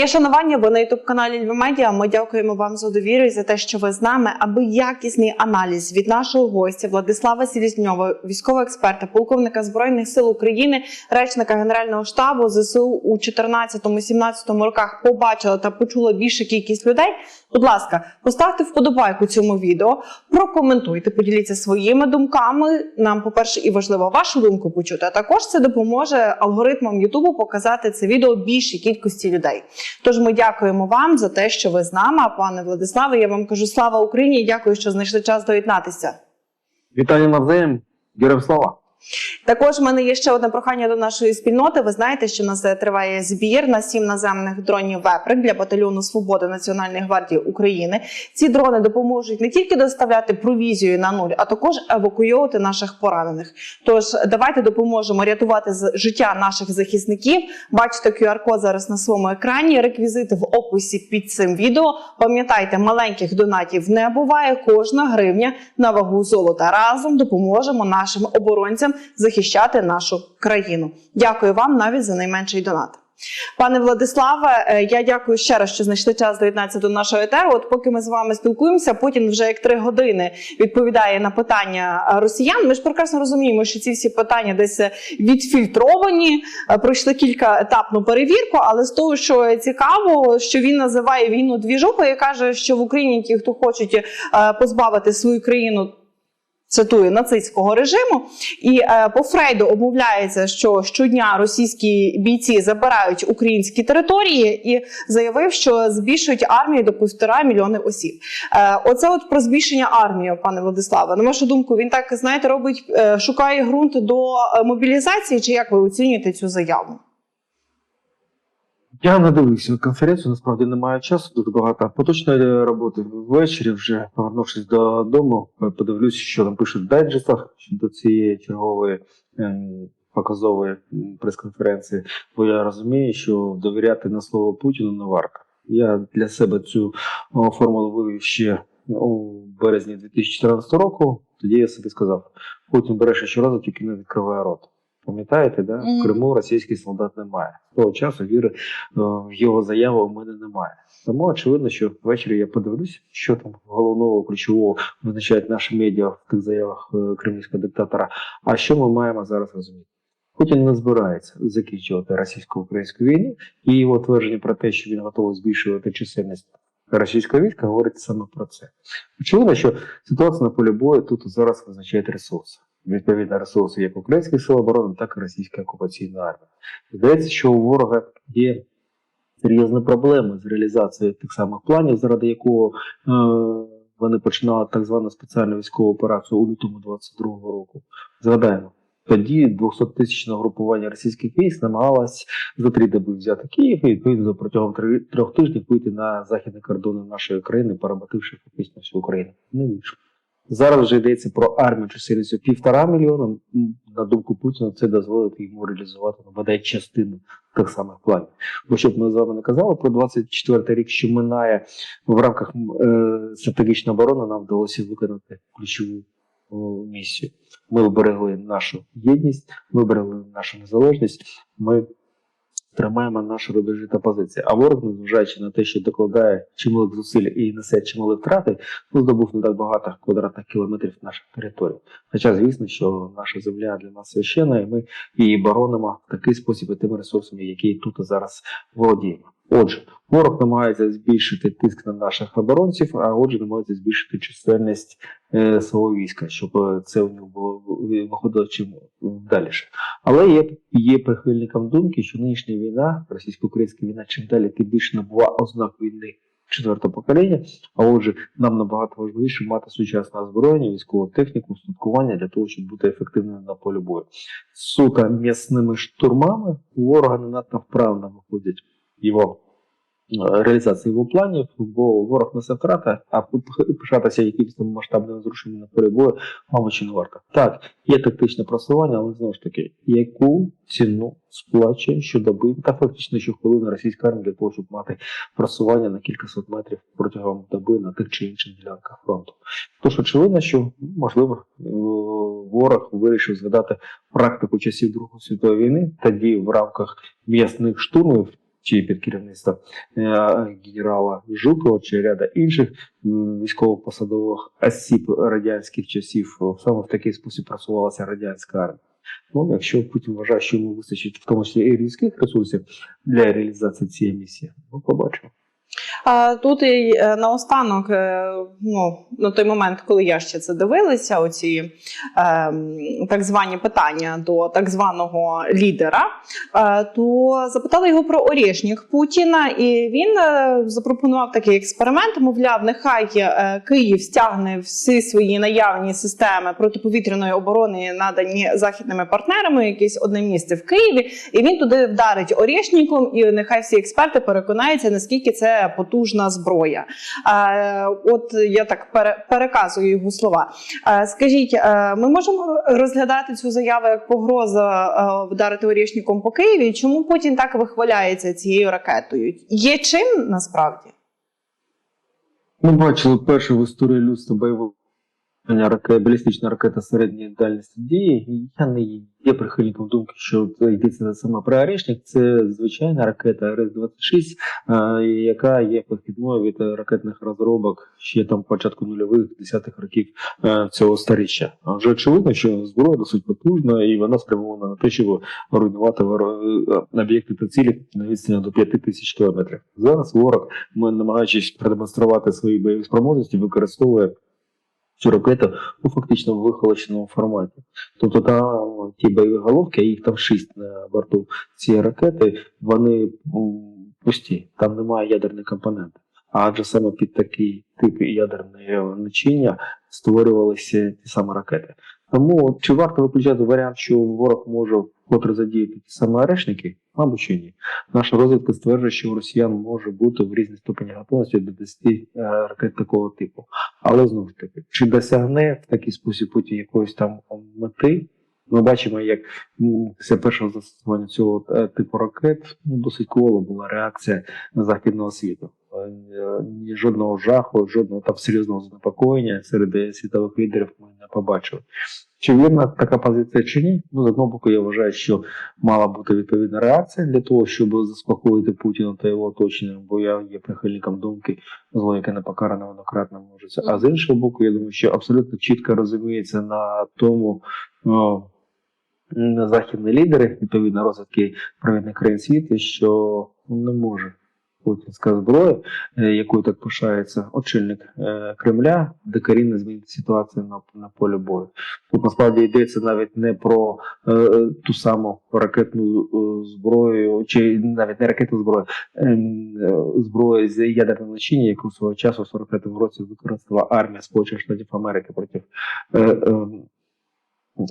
Моє шанування, ви на ютуб каналі Львів. Ми дякуємо вам за довіру і за те, що ви з нами. Аби якісний аналіз від нашого гостя Владислава Сілізньова, військового експерта, полковника збройних сил України, речника Генерального штабу ЗСУ у 2014-2017 роках побачила та почула більша кількість людей. Будь ласка, поставте вподобайку цьому відео, прокоментуйте, поділіться своїми думками. Нам, по-перше, і важливо вашу думку почути. А також це допоможе алгоритмам Ютубу показати це відео більшій кількості людей. Тож ми дякуємо вам за те, що ви з нами. Пане Владиславе, я вам кажу слава Україні і дякую, що знайшли час доєднатися. Вітаю навзаєм, героям слава! Також в мене є ще одне прохання до нашої спільноти. Ви знаєте, що у нас триває збір на сім наземних дронів Веприк для батальйону Свободи Національної гвардії України. Ці дрони допоможуть не тільки доставляти провізію на нуль, а також евакуйовувати наших поранених. Тож давайте допоможемо рятувати життя наших захисників. Бачите QR-код зараз на своєму екрані. Реквізити в описі під цим відео. Пам'ятайте, маленьких донатів не буває. Кожна гривня на вагу золота. Разом допоможемо нашим оборонцям захищати нашу країну. Дякую вам навіть за найменший донат. Пане Владиславе, е, я дякую ще раз, що знайшли час доєднатися до нашого етеру. От поки ми з вами спілкуємося, Путін вже як три години відповідає на питання е, росіян. Ми ж прекрасно розуміємо, що ці всі питання десь е, відфільтровані, пройшли кілька етапну перевірку. Але з того, що цікаво, що він називає війну двіжухою каже, що в Україні ті, хто хочуть позбавити свою країну. Цитую нацистського режиму, і е, по Фрейду обмовляється, що щодня російські бійці забирають українські території, і заявив, що збільшують армію до півтора мільйони осіб. Е, оце от про збільшення армії, пане Владиславе. На вашу думку, він так знаєте, робить, е, шукає ґрунт до мобілізації, чи як ви оцінюєте цю заяву? Я не дивився конференцію, насправді немає часу, дуже багато поточної роботи. Ввечері, вже повернувшись додому, подивлюся, що там пишуть в дайджестах щодо цієї чергової ем, показової прес-конференції. Бо я розумію, що довіряти на слово Путіну не варто. Я для себе цю формулу вивів ще у березні 2014 року. Тоді я собі сказав: Путін береше щоразу, тільки не відкриває рот. Пам'ятаєте, да? В Криму російський солдат немає. З того часу віри е, в його заяву в мене немає. Тому очевидно, що ввечері я подивлюсь, що там головного ключового визначають наші медіа в тих заявах е, кремлівського диктатора. А що ми маємо зараз розуміти? Путін не збирається закінчувати російсько-українську війну, і його твердження про те, що він готовий збільшувати чисельність російського війська, говорить саме про це. Очевидно, що ситуація на полі бою тут зараз визначають ресурси. Відповідно, ресурси як українських сил оборони, так і російської окупаційної армії. Здається, що у ворога є серйозні проблеми з реалізацією тих самих планів, заради якого е, вони починали так звану спеціальну військову операцію у лютому 22-го року. Згадаємо. Тоді 200 тисячне групування російських військ намагалось за три доби взяти Київ і відповідно протягом трьох тижнів вийти на західні кордони нашої країни, перемотивши фактично всю Україну. Не вийшло. Зараз вже йдеться про армію чисельністю півтора мільйона. На думку Путіна, це дозволить йому реалізувати бодай частину тих самих планів. Бо щоб ми з вами не казали про 24 рік, що минає в рамках е, стратегічної оборони, нам вдалося виконати ключову місію. Ми вберегли нашу єдність, ми вберегли нашу незалежність. Ми тримаємо наші рубежі та позиції. А ворог, незважаючи на те, що докладає чималих зусиль і несе чимали втрати, ну, здобув не так багато квадратних кілометрів наших територій. Хоча, звісно, що наша земля для нас священна, і ми її боронимо в такий спосіб і тими ресурсами, які тут і зараз володіємо. Отже, ворог намагається збільшити тиск на наших оборонців, а отже, намагається збільшити чисельність е, свого війська, щоб е, це у нього було виходило чим далі. Але є, є прихильникам думки, що нинішня війна, російсько-українська війна, чим далі тим більше набула ознак війни четвертого покоління. А отже, нам набагато важливіше мати сучасне озброєння, військову техніку, устаткування для того, щоб бути ефективним на полі бою. Суто м'ясними штурмами ворога не надто вправно виходять його е, реалізації його планів, бо ворог несе втрати, а пишатися якимось там масштабними зрушеннями на полі бою, мабуть, чи не варто. Так, є тактичне просування, але знову ж таки, яку ціну сплачує щодоби та фактично щохвилини російська армія для того, щоб мати просування на кількасот метрів протягом доби на тих чи інших ділянках фронту. Тож очевидно, що можливо е, ворог вирішив згадати практику часів Другої світової війни, тоді в рамках м'ясних штурмів чи під керівництвом е, генерала Жукова чи ряда інших військовопосадових осіб радянських часів, саме в такий спосіб просувалася радянська армія. Ну, якщо Путін вважає, що йому вистачить в тому числі і людських ресурсів для реалізації цієї місії, ми побачимо. Тут і е, наостанок, е, ну, на той момент, коли я ще це дивилася, оці е, так звані питання до так званого лідера, е, то запитали його про орішник Путіна, і він запропонував такий експеримент. Мовляв, нехай Київ стягне всі свої наявні системи протиповітряної оборони, надані західними партнерами, якесь одне місце в Києві, і він туди вдарить орішником, і нехай всі експерти переконаються, наскільки це потужна зброя. Е, от я так переказую його слова. Е, скажіть, е, ми можемо розглядати цю заяву як погроза вдарити орішником по Києві? Чому Путін так вихваляється цією ракетою? Є чим насправді? Ми бачили першу в історії людства бойову ракета, балістична ракета середньої дальності дії. Я не є прихильником думки, що йдеться саме про. Це звичайна ракета РС-26, е, яка є похідною від ракетних розробок ще там початку нульових десятих років е, цього сторіччя. А Вже очевидно, що зброя досить потужна і вона спрямована на те, щоб руйнувати е, об'єкти та цілі на відстані до 5 тисяч кілометрів. Зараз ворог, намагаючись продемонструвати свої бойові спроможності, використовує цю ракету у фактично вихолощеному форматі. Тобто там ті бойові головки, а їх там шість на борту цієї ракети, вони пусті, там немає ядерної компоненти. Адже саме під такий тип ядерного начиння створювалися ті самі ракети. Тому чи варто виключати варіант, що ворог може вкотре задіяти ті самі орешники? Мабуть, що ні. Наша розвідка стверджує, що у росіян може бути в різні ступені готовності до 10 е, ракет такого типу. Але знову ж таки, чи досягне в такий спосіб Путін якоїсь там мети? Ми бачимо, як після першого застосування цього е, типу ракет ну, досить квола була реакція західного світу. Е, Ні жодного жаху, жодного там серйозного занепокоєння серед е, світових лідерів ми не побачили. Чи вірна така позиція чи ні? Ну, з одного боку, я вважаю, що мала бути відповідна реакція для того, щоб заспокоїти Путіна та його оточення, бо я є прихильником думки, зло, яке не покаране, воно кратно можеться. А з іншого боку, я думаю, що абсолютно чітко розуміється на тому. М, західні лідери, відповідно розвитки провідних країн світу, що не може путінська зброя, е, якою так пишається очільник е, Кремля, докорінно змінити ситуацію на, на полі бою. Тут насправді йдеться навіть не про е, ту саму ракетну зброю, чи навіть не ракетну зброю, зброю з ядерним начиння, яку свого часу в 45-му році використала армія Сполучених Штатів Америки проти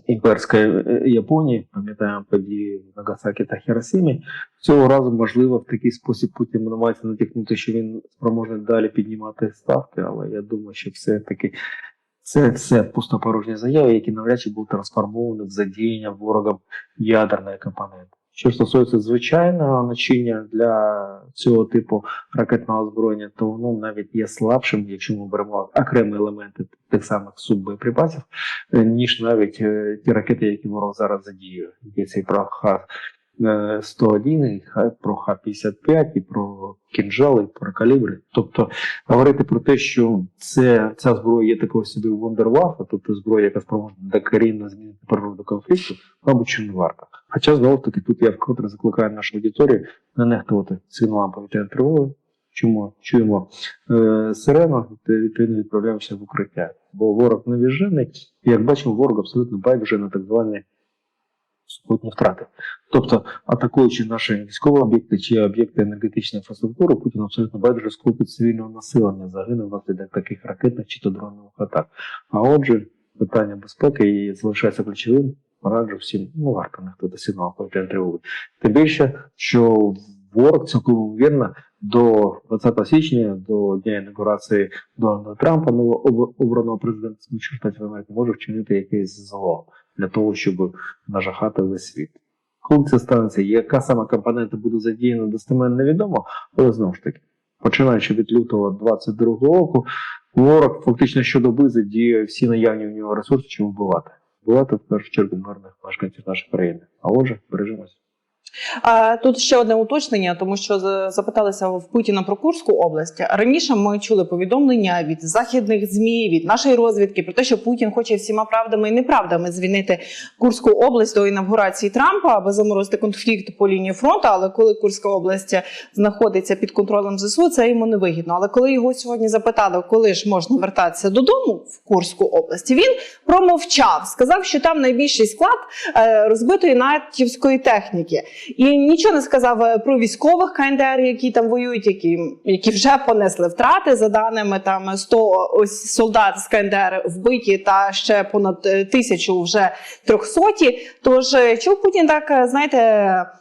імперської е, Японії, пам'ятаємо події в Нагасакі та Хіросимі. Цього разу, можливо, в такий спосіб Путін намагається натякнути, що він спроможний далі піднімати ставки, але я думаю, що все-таки це все пустопорожні заяви, які навряд чи будуть трансформовані в задіяння ворогом ядерної компоненти. Що стосується звичайного начиння для цього типу ракетного озброєння, то воно навіть є слабшим, якщо ми беремо окремі елементи тих самих суббоєприпасів, е, ніж навіть е, ті ракети, які ворог зараз задіює. Є цей про Х-101, про Х-55, і про кінжали, про калібри. Тобто говорити про те, що це, ця зброя є такою собі вундервафа, тобто зброя, яка спроможна докорінно змінити природу конфлікту, мабуть, що не варто. Хоча знову таки тут я вкотре закликаю нашу аудиторію не нехтувати сигналом повітряної тривоги. Чому чуємо е, сирену, відповідно відправляємося в укриття. Бо ворог невіжений, і як бачимо, ворог абсолютно байдуже на так звані супутні втрати. Тобто, атакуючи наші військові об'єкти чи об'єкти енергетичної інфраструктури, Путін абсолютно байдуже скупить цивільного населення загине внаслідок таких ракетних чи то дронових атак. А отже, питання безпеки і залишається ключовим. Раджу всім, ну варто ніхто до сигналу повітряної тривоги. Тим більше, що ворог цілком ймовірно до 20 січня, до дня інаугурації Дональда Трампа, новообраного президента Сполучених Штатів Америки, може вчинити якесь зло для того, щоб нажахати весь світ. Коли це станеться, яка саме компонента буде задіяна, достеменно невідомо, але знову ж таки, починаючи від лютого 22 року, ворог фактично щодоби задіє всі наявні в нього ресурси, чим вбивати. Вбивати в першу чергу мирних мешканців нашої країни. А отже, бережемося. Тут ще одне уточнення, тому що запиталися в Путіна про Курську область. Раніше ми чули повідомлення від західних змі, від нашої розвідки про те, що Путін хоче всіма правдами і неправдами звільнити Курську область до інавгурації Трампа, аби заморозити конфлікт по лінії фронту. Але коли Курська область знаходиться під контролем ЗСУ, це йому не вигідно. Але коли його сьогодні запитали, коли ж можна вертатися додому в Курську область, він промовчав, сказав, що там найбільший склад е, розбитої натівської техніки. І нічого не сказав е, про військових КНДР, які там воюють, які, які вже понесли втрати. За даними там 100 ось солдат з КНДР вбиті, та ще понад е, тисячу вже трьохсоті. Тож чому Путін так е, знаєте?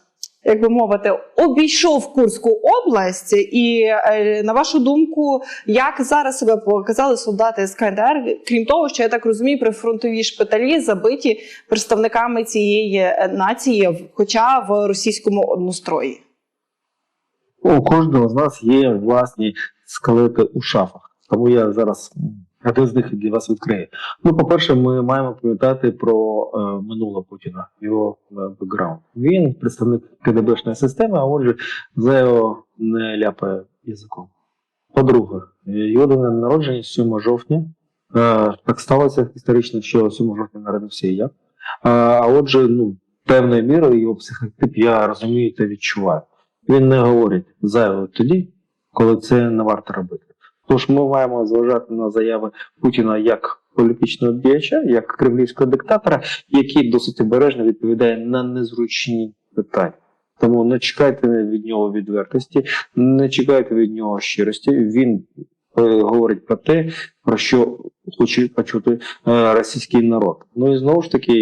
Як би мовити, обійшов Курську область, і е, на вашу думку, як зараз себе показали солдати з КНДР, крім того, що я так розумію, прифронтові шпиталі забиті представниками цієї е, нації, хоча в російському однострої. У кожного з нас є власні скелети у шафах. Тому я зараз один з них для вас відкрию. Ну, по-перше, ми маємо пам'ятати про е, минуле Путіна, його е, бекграунд. Він представник КДБшної системи, а отже, за його не ляпає язиком. По-друге, його день народження 7 жовтня. Е, так сталося історично, що 7 жовтня народився і я. Е, а отже, ну, певною мірою його психотип я розумію та відчуваю. Він не говорить зайве тоді, коли це не варто робити. Тож ми маємо зважати на заяви Путіна як політичного діяча, як кремлівського диктатора, який досить обережно відповідає на незручні питання. Тому не чекайте від нього відвертості, не чекайте від нього щирості. Він говорить про те, про що хоче почути е, російський народ. Ну і знову ж таки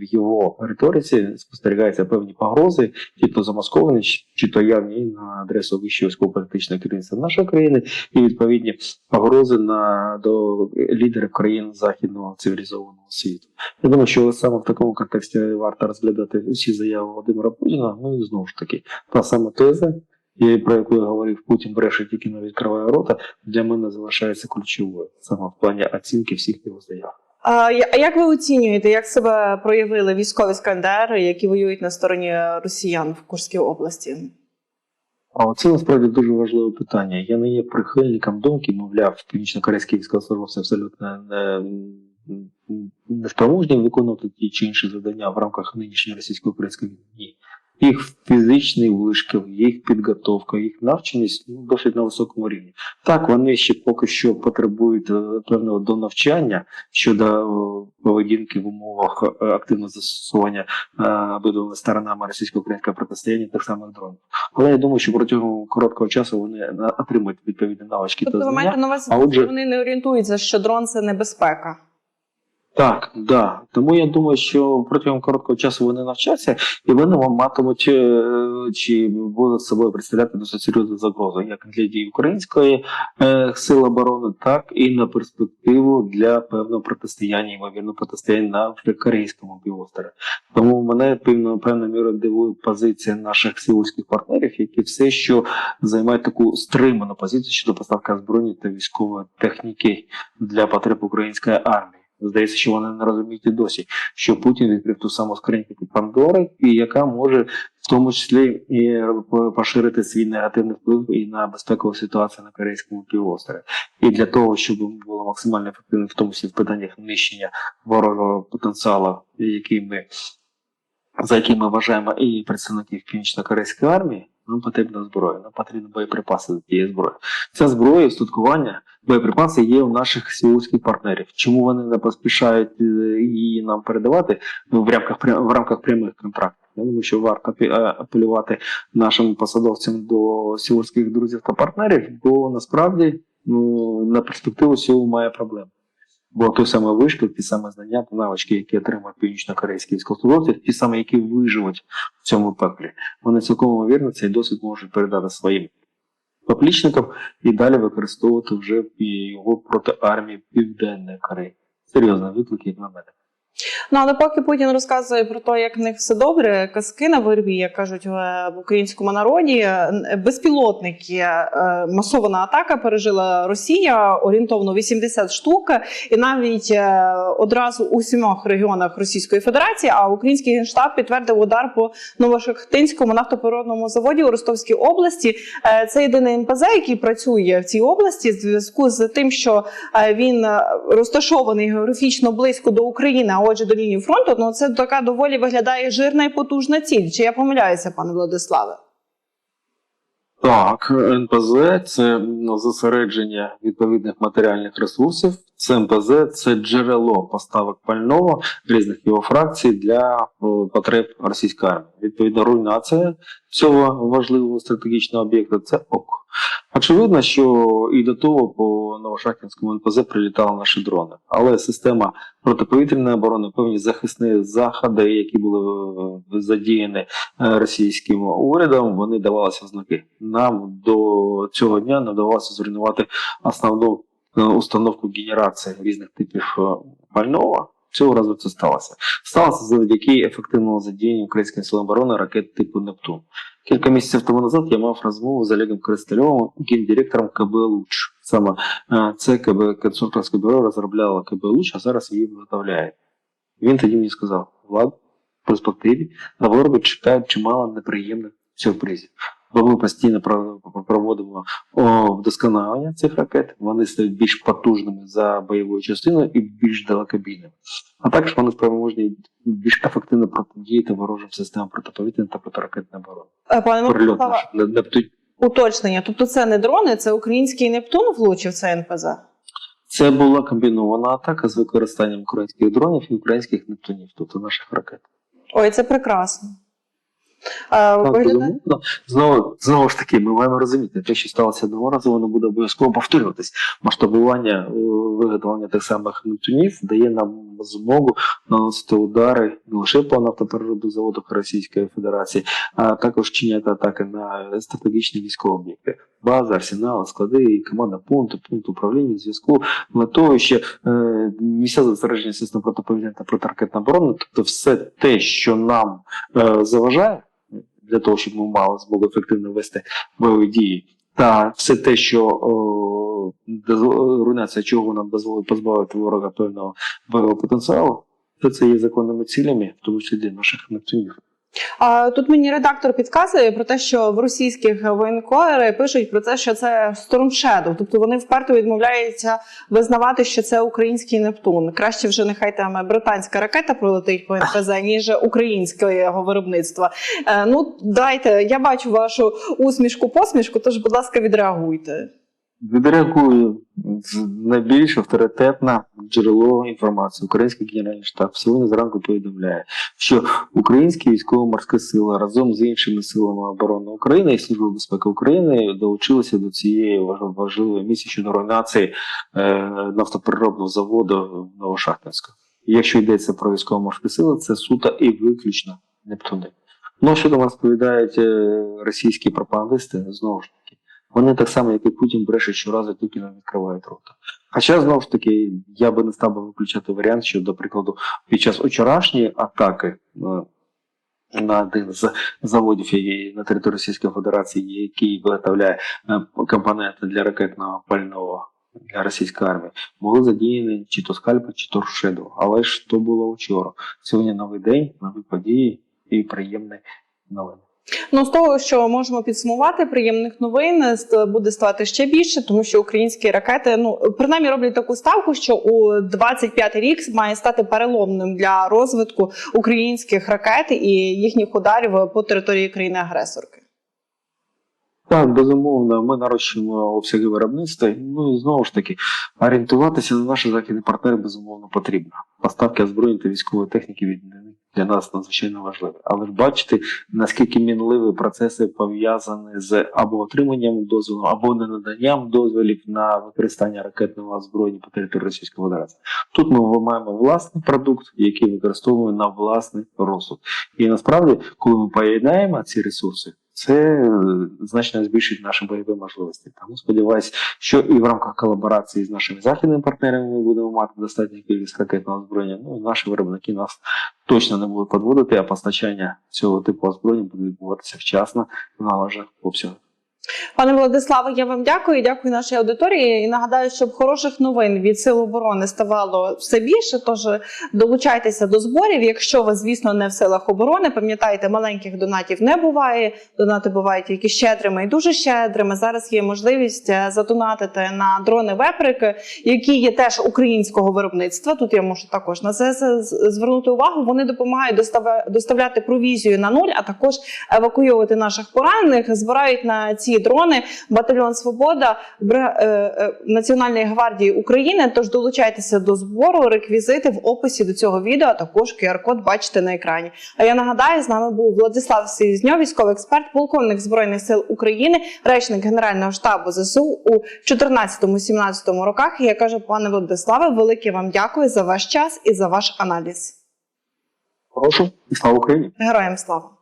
в його риториці спостерігаються певні погрози, чи то замасковані, чи то явні на адресу вищого військово-політичного керівництва нашої країни, і відповідні погрози на до лідерів країн західного цивілізованого світу. Я думаю, що саме в такому контексті варто розглядати усі заяви Володимира Путіна. Ну і знову ж таки, та сама теза, і про яку я говорив, Путін бреше тільки не відкриває рота, для мене залишається ключовою саме в плані оцінки всіх його заяв. А як ви оцінюєте, як себе проявили військові з КНДР, які воюють на стороні росіян в Курській області? А це насправді дуже важливе питання. Я не є прихильником думки, мовляв, північно-корейські військовослужбовці абсолютно не, не спроможні виконувати ті чи інші завдання в рамках нинішньої російсько-української війни. Їх фізичний вишкіл, їх підготовка, їх навченість ну, досить на високому рівні. Так, вони ще поки що потребують е, певного донавчання щодо е, поведінки в умовах е, активного застосування обидвома сторонами російсько-українського протистояння тих самих дронів. Але я думаю, що протягом короткого часу вони отримують відповідні навички Тобто та ви маєте на увазі, а отже- вони не орієнтуються, що дрон це небезпека. Так, да. Тому я думаю, що протягом короткого часу вони навчаться, і вони вам матимуть е, чи будуть собою представляти досить серйозну загрозу, як для дій української е, сил оборони, так і на перспективу для певного протистояння, ймовірно, протистояння на корейському півострові. Тому мене певно певною мірою дивує позиція наших сеульських партнерів, які все що займають таку стриману позицію щодо поставки озброєння та військової техніки для потреб української армії. Здається, що вони не розуміють і досі, що Путін відкрив ту саму скриньку Пандори, і яка може в тому числі і поширити свій негативний вплив і на безпекову ситуацію на Корейському півострові. І для того, щоб було максимально ефективно, в тому числі в питаннях нищення ворожого потенціалу, який ми за яким ми вважаємо і представників північно-корейської армії, нам потрібна зброя, нам потрібні боєприпаси до тієї зброї. Ця зброя, устаткування, боєприпаси є у наших сеульських партнерів. Чому вони не поспішають е, її нам передавати ну, в рамках в рамках прямих контрактів? Я думаю, що варто е, апелювати нашим посадовцям до сеульських друзів та партнерів, бо насправді ну, на перспективу Сеул має проблеми. Бо той саме вишкіл, ті саме знання та навички, які отримують північно-корейські військовослужбовці, ті самі, які виживуть в цьому пеклі, вони цілком ймовірно цей досвід можуть передати своїм поплічникам і далі використовувати вже його проти армії Південної Кореї. Серйозний виклик, як на мене. Ну але поки Путін розказує про те, як в них все добре, казки на вербі, як кажуть в українському народі, е, безпілотники, е, масована атака пережила Росія орієнтовно 80 штук, і навіть е, одразу у сімох регіонах Російської Федерації. А український генштаб підтвердив удар по Новошахтинському нафтопроводному заводі у Ростовській області. Це єдиний МПЗ, який працює в цій області, в зв'язку з тим, що він розташований географічно близько до України, а до лінії фронту. Ну це така доволі виглядає жирна і потужна ціль. Чи я помиляюся, пане Владиславе? Так, НПЗ це ну, зосередження відповідних матеріальних ресурсів. Це НПЗ це джерело поставок пального різних його фракцій для потреб російської армії. Відповідно, руйнація цього важливого стратегічного об'єкта це ок. Очевидно, що і до того по Новошахтинському НПЗ прилітали наші дрони, але система протиповітряної оборони, певні захисні заходи, які були е, задіяні е, російським урядом, вони давалися в знаки. Нам до цього дня не вдавалося зруйнувати основну е, установку генерації різних типів е, пального. Цього разу це сталося. Сталося завдяки ефективному задіянню української сили оборони ракет типу Нептун. Кілька місяців тому назад я мав розмову з Олегом Кристальовим, гендиректором КБ Луч. Саме е, це КБ консультантське бюро розробляло КБ Луч, а зараз її виготовляє. Він тоді мені сказав: Влад, в перспективі на ворога чекають чимало неприємних сюрпризів. Бо ми постійно проводимо вдосконалення цих ракет. Вони стають більш потужними за бойовою частиною і більш далекобійними. А також вони спроможні більш ефективно протидіяти ворожим системам протиповітряної та протиракетної оборони. Е, Нептун. уточнення. Тобто це не дрони, це український Нептун влучив це НПЗ. Це була комбінована атака з використанням українських дронів і українських нептунів, тобто наших ракет. Ой, це прекрасно. Виглядає- Знову, знову ж таки, ми маємо розуміти, те, що сталося одного разу, воно буде обов'язково повторюватись. Масштабування е, виготовлення тих самих нептунів дає нам змогу наносити удари не лише по нафтопереробних заводах Російської Федерації, а також чиняти атаки на стратегічні військові об'єкти. Бази, арсенали, склади, команда пункту, пункт управління, зв'язку, литовище, е, місця зосередження систем протиповітряної та протиракетної оборони, тобто все те, що нам е, заважає для того, щоб ми мали змогу ефективно вести бойові дії, та все те, що о, руйнація чого нам дозволить позбавити ворога певного бойового потенціалу, то це є законними цілями, в тому числі для наших нептунів. Тут мені редактор підказує про те, що в російських воєнкори пишуть про те, що це Storm. Тобто вони вперто відмовляються визнавати, що це український Нептун. Краще вже нехай там британська ракета пролетить по НПЗ, ніж українського виробництва. Е, ну дайте, я бачу вашу усмішку, посмішку, тож, будь ласка, відреагуйте. Відреагую найбільш авторитетне джерело інформації. Український генеральний штаб сьогодні зранку повідомляє, що українські військово-морські сили разом з іншими силами оборони України і Служби безпеки України долучилися до цієї важливої місії щодо руйнації е, нафтопереробного заводу в Новошахтинську. Якщо йдеться про військово-морські сили, це суто і виключно Нептуни. Ну, що там розповідають е, російські пропагандисти, знову ж. Вони так само, як і Путін, брешуть щоразу, тільки не відкривають рота. Хоча, знову ж таки, я би не став би виключати варіант, що, до прикладу, під час вчорашньої атаки е, на один з заводів на території Російської Федерації, який виготовляє е, компоненти для ракетного пального для російської армії, були задіяні чи то скальпи, чи то шеду. Але ж то було вчора. Сьогодні новий день, нові події і приємні новини. Ну, з того, що можемо підсумувати, приємних новин буде ставати ще більше, тому що українські ракети, ну принаймні роблять таку ставку, що у 25 рік має стати переломним для розвитку українських ракет і їхніх ударів по території країни-агресорки. Так, безумовно, ми нарощуємо обсяги виробництва. Ну і знову ж таки, орієнтуватися на наші західні партнери безумовно потрібно. Поставки озброєння та військової техніки від для нас надзвичайно важливе. Але ж бачите, наскільки мінливі процеси пов'язані з або отриманням дозволу, або ненаданням дозволів на використання ракетного озброєння по території Російської Федерації. Тут ми маємо власний продукт, який використовуємо на власний розсуд. І насправді, коли ми поєднаємо ці ресурси, Це е, значно збільшить наші бойові можливості. Тому сподіваюся, що і в рамках колаборації з нашими західними партнерами ми будемо мати достатню кількість ракетного озброєння. Ну, наші виробники нас точно не будуть підводити, а постачання цього типу озброєння буде відбуватися вчасно в належних обсягах. Пане Владиславе, я вам дякую. Дякую нашій аудиторії. І нагадаю, щоб хороших новин від сил оборони ставало все більше. Тож долучайтеся до зборів. Якщо ви, звісно, не в силах оборони, пам'ятайте, маленьких донатів не буває. Донати бувають тільки щедрими і дуже щедрими. Зараз є можливість е, задонатити на дрони веприки, які є теж українського виробництва. Тут я можу також на це звернути увагу. Вони допомагають доставляти провізію на нуль, а також евакуювати наших поранених. Збирають на ці дрони батальйон Свобода е, е, Національної гвардії України. Тож долучайтеся до збору. Реквізити в описі до цього відео. а Також QR-код бачите на екрані. А я нагадаю, з нами був Владислав Селізньов, військовий експерт, полковник збройних сил України, речник Генерального штабу ЗСУ у 14-17 роках. І я кажу, пане Владиславе, велике вам дякую за ваш час і за ваш аналіз. Прошу і слава Україні! Героям слава!